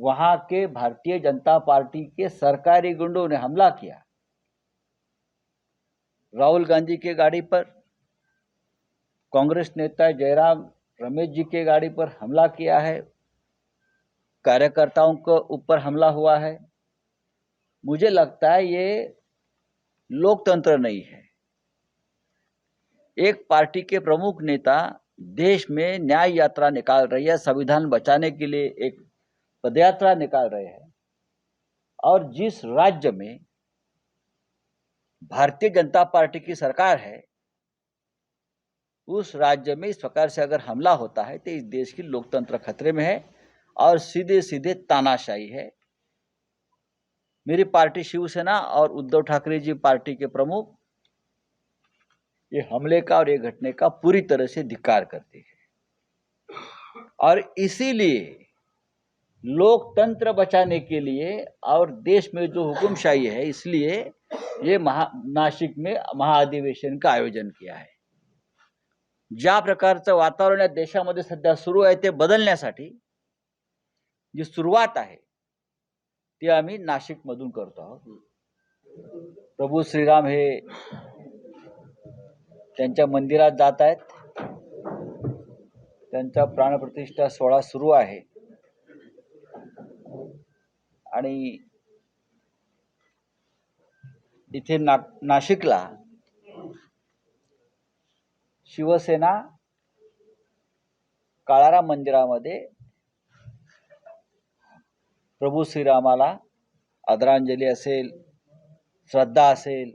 वहाँ के भारतीय जनता पार्टी के सरकारी गुंडों ने हमला किया। राहुल गांधी के गाड़ी पर, कांग्रेस नेता जयराम रमेश जी के गाड़ी पर हमला किया है। कार्यकर्ताओं के ऊपर हमला हुआ है। मुझे लगता है ये लोकतंत्र नहीं है। एक पार्टी के प्रमुख नेता देश में न्याय यात्रा निकाल रही है, संविधान बचाने के लिए एक पदयात्रा निकाल रहे हैं। और जिस राज्य में भारतीय जनता पार्टी की सरकार है, उस राज्य में इस प्रकार से अगर हमला होता है तो इस देश की लोकतंत्र खतरे में है और सीधे सीधे तानाशाही है। मेरी पार्टी शिवसेना और उद्धव ठाकरे जी पार्टी के प्रमुख ये हमले का और ये घटने का पूरी तरह से धिकार करती है। और इसीलिए लोकतंत्र बचाने के लिए और देश में जो हुकुमशाही है इसलिए ये महा नाशिक में महाअधिवेशन का आयोजन किया आहे ज्या प्रकारचं वातावरण या देशामध्ये सध्या सुरू आहे ते बदलण्यासाठी जी सुरुवात आहे ती आम्ही नाशिकमधून करतो आहोत. प्रभू श्रीराम हे त्यांच्या मंदिरात जात आहेत. त्यांचा प्राणप्रतिष्ठा सोहळा सुरू आहे. आणि इथे ना नाशिकला शिवसेना काळाराम मंदिरामध्ये प्रभू श्रीरामाला आदरांजली असेल श्रद्धा असेल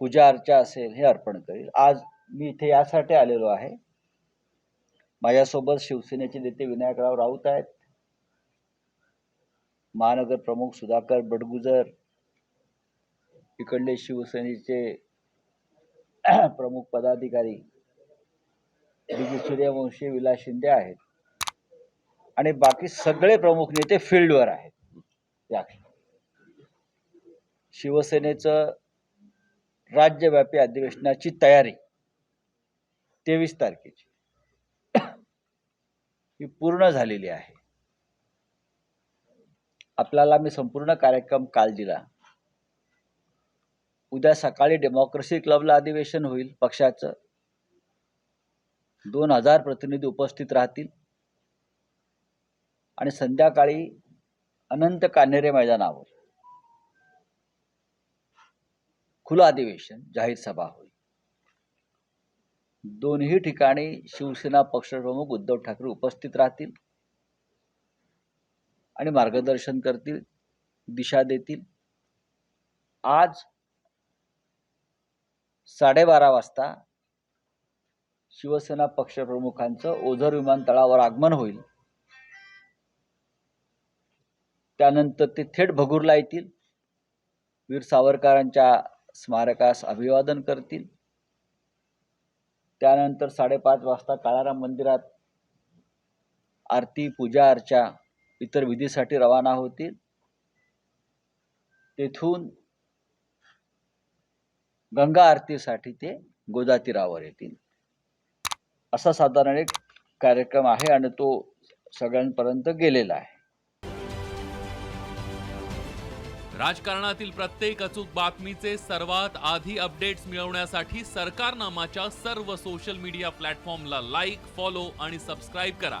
पूजा अर्चा असेल हे अर्पण करेल. आज मी इथे यासाठी आलेलो आहे. माझ्यासोबत शिवसेनेचे नेते विनायकराव राऊत आहेत. महानगर प्रमुख सुधाकर बडगुजर इकडले शिवसेनेचे प्रमुख पदाधिकारी डी सूर्यवंशी विलास शिंदे आहेत. आणि बाकी सगळे प्रमुख नेते फील्डवर आहेत. या शिवसेनेचं राज्यव्यापी अधिवेशनाची तयारी तेवीस तारखेची. ही पूर्ण झालेली आहे. आपल्याला मी संपूर्ण कार्यक्रम काल दिला. उद्या सकाळी डेमोक्रेसी क्लबला अधिवेशन होईल पक्षाचं. दोन हजार प्रतिनिधी उपस्थित राहतील. आणि संध्याकाळी अनंत कान्हेरे मैदानावर खुलं अधिवेशन जाहीर सभा होईल. दोन्ही ठिकाणी शिवसेना पक्षप्रमुख उद्धव ठाकरे उपस्थित राहतील. आणि मार्गदर्शन करतील दिशा देतील. आज साडेबारा वाजता शिवसेना पक्षप्रमुखांचं ओझर विमानतळावर आगमन होईल. त्यानंतर ते थेट भगूरला येतील. वीर सावरकरांच्या स्मारकास अभिवादन करतील. त्यानंतर साडेपाच वाजता काळाराम मंदिरात आरती पूजा अर्चा इतर विधीसाठी रवाना होतील. तेथून गंगा आरतीसाठी ते गोदातीरावर येतील. असा साधारण एक कार्यक्रम आहे आणि तो सगळ्यांपर्यंत गेलेला आहे. राजकारणातील प्रत्येक अचूक बातमीचे सर्वात आधी अपडेट्स मिळवण्यासाठी सरकारनामाच्या सर्व सोशल मीडिया प्लॅटफॉर्मला लाईक फॉलो आणि सबस्क्राईब करा.